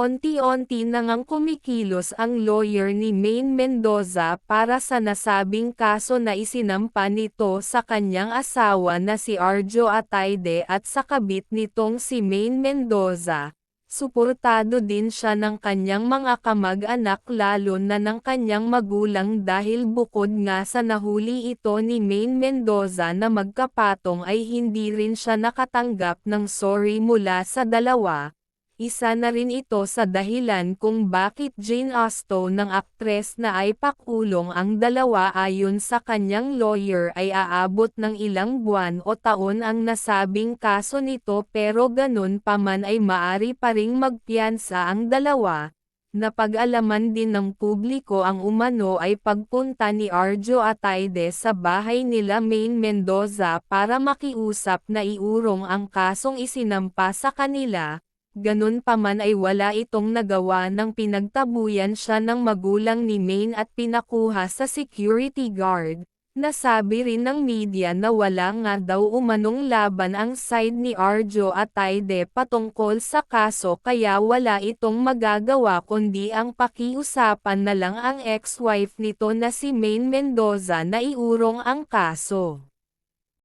Paunti-unti na ngang kumikilos ang lawyer ni Maine Mendoza para sa nasabing kaso na isinampa nito sa kanyang asawa na si Arjo Ataide at sa kabit nitong si Maine Mendoza. Suportado din siya ng kanyang mga kamag-anak lalo na ng kanyang magulang dahil bukod nga sa nahuli ito ni Maine Mendoza na magkapatong ay hindi rin siya nakatanggap ng sorry mula sa dalawa isa na rin ito sa dahilan kung bakit Jane Austen ng aktres na ay pakulong ang dalawa ayon sa kanyang lawyer ay aabot ng ilang buwan o taon ang nasabing kaso nito pero ganun pa man ay maari pa ring magpiyansa ang dalawa. Napag-alaman din ng publiko ang umano ay pagpunta ni Arjo Ataide sa bahay nila Maine Mendoza para makiusap na iurong ang kasong isinampa sa kanila, Ganun pa man ay wala itong nagawa ng pinagtabuyan siya ng magulang ni Maine at pinakuha sa security guard. Nasabi rin ng media na wala nga daw umanong laban ang side ni Arjo at Taide patungkol sa kaso kaya wala itong magagawa kundi ang pakiusapan na lang ang ex-wife nito na si Maine Mendoza na iurong ang kaso.